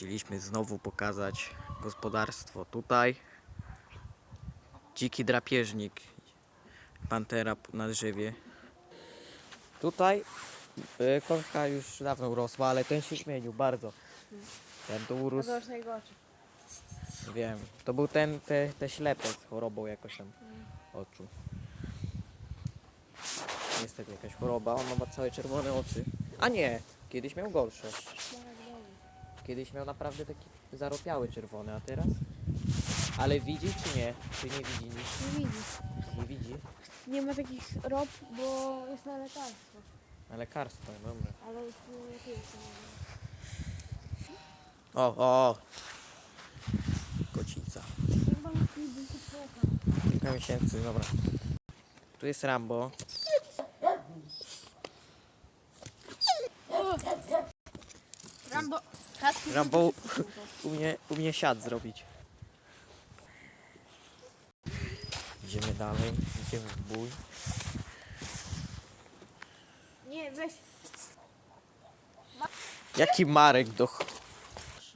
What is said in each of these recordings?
Chcieliśmy znowu pokazać gospodarstwo. Tutaj dziki drapieżnik, pantera na drzewie. Tutaj y, korka już dawno urosła, ale ten się zmienił bardzo. Ten tu urósł, wiem. To był ten, te, te ślepe z chorobą jakoś tam oczu. Niestety jakaś choroba, on ma całe czerwone oczy. A nie, kiedyś miał gorsze. Kiedyś miał naprawdę takie zaropiały czerwone, a teraz? Ale widzi czy nie? Czy nie widzi nic? Nie widzisz. Nie widzi? Nie ma takich rob, bo jest na lekarstwo. Na lekarstwo, dobra. Ale już nie. O, o! Kocica. Chyba. Kilka miesięcy, dobra. Tu jest Rambo. Rambo. Rambo u mnie, u mnie siad zrobić. Idziemy dalej, idziemy w bój. Nie, weź. Jaki Marek do... ch-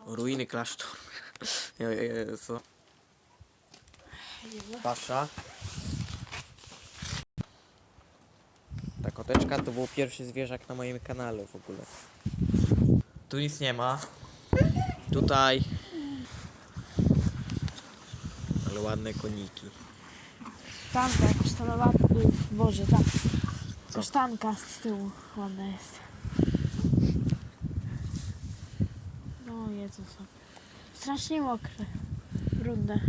Ruiny klasztoru. Je- Jezu. Pasza. Ta koteczka to był pierwszy zwierzak na moim kanale w ogóle. Tu nic nie ma. Tutaj. Ale ładne koniki. Kasztanka, kasztanowa. Boże, tak. Co? Kasztanka z tyłu ładna jest. No Jezus. Strasznie mokre. Brudne.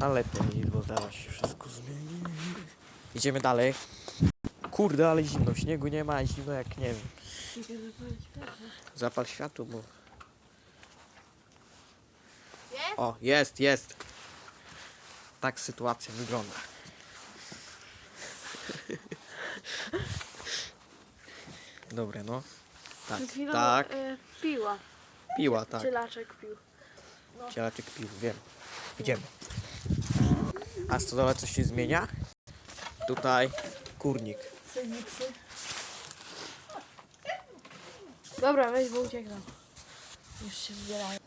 Ale to bo zaraz się wszystko zmieni. Idziemy dalej. Kurde, ale zimno. Śniegu nie ma, zimno jak nie wiem. Zapal światło, bo... Jest? O, jest, jest. Tak sytuacja wygląda. Dobre, no. Tak, Przed chwilą tak. y, piła. Piła, tak. Cielaczek pił. Cielaczek pił, wiem. Idziemy. A stodoła coś się zmienia? Tutaj kurnik. Dobra, weź, bo uciekną. Już się zbierają.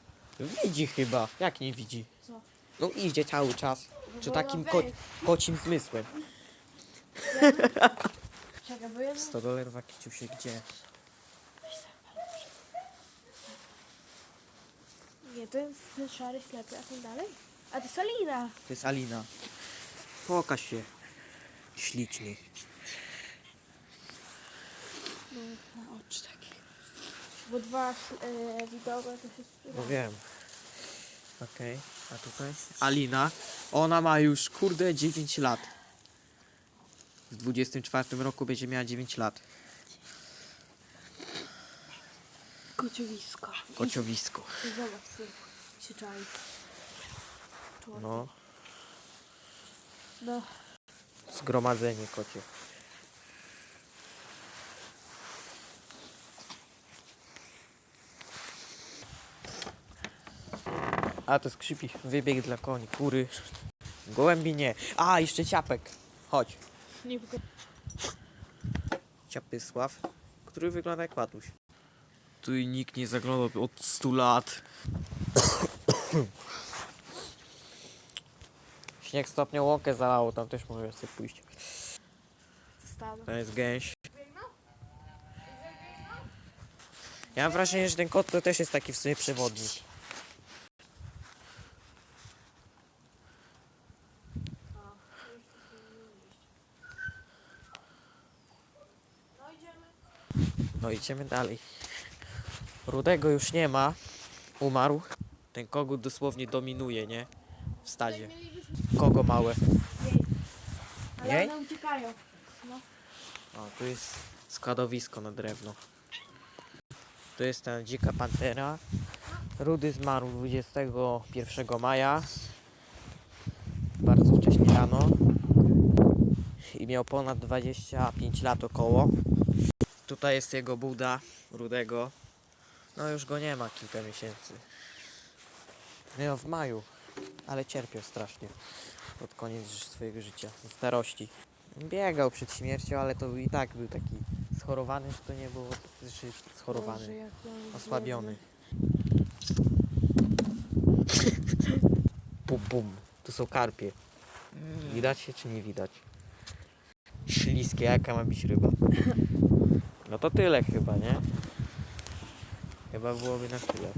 Widzi chyba. Jak nie widzi? Co? No idzie cały czas. Czy Bo takim ma ko wejść. kocim zmysłem? Czekaj, bo jedno... Stodoler w Akiciusie gdzie? Nie, to jest ten szary ślepy, a ten dalej? A to Salina. To jest Alina. Pokaż się. Ślicznie. No, oczy takie. Bo dwa e, to się No wiem. Okej, a tutaj? Alina. Ona ma już kurde 9 lat. W 24 roku będzie miała 9 lat. Kociowisko. Kociowisko. I zobacz, synu, się czai. Człowiek. No, No, zgromadzenie kocie. A to skrzypi wybieg dla koni, kury. Gołębi nie. A, jeszcze ciapek. Chodź. nie. Ciapysław, który wygląda jak łatuś. Tu nikt nie zaglądał od 100 lat. Śnieg stopnią łąkę zalało, tam też możesz sobie pójść. To jest gęś. Ja mam wrażenie, że ten kot to też jest taki w sobie przewodnik. No idziemy. No idziemy dalej. Rudego już nie ma. Umarł. Ten kogut dosłownie dominuje, nie? W stadzie. Kogo małe? Ale Jej? one uciekają. O, tu jest składowisko na drewno. Tu jest ta dzika pantera. Rudy zmarł 21 maja. Bardzo wcześnie rano. I miał ponad 25 lat około. Tutaj jest jego buda Rudego. No już go nie ma kilka miesięcy. Miał w maju, ale cierpiał strasznie pod koniec swojego życia, ze starości. Biegał przed śmiercią, ale to i tak był taki schorowany, że to nie było znaczy schorowany, osłabiony. bum. Tu są karpie. Widać się czy nie widać? Śliskie, jaka ma być ryba? No to tyle chyba, nie? Chyba byłoby na tyle.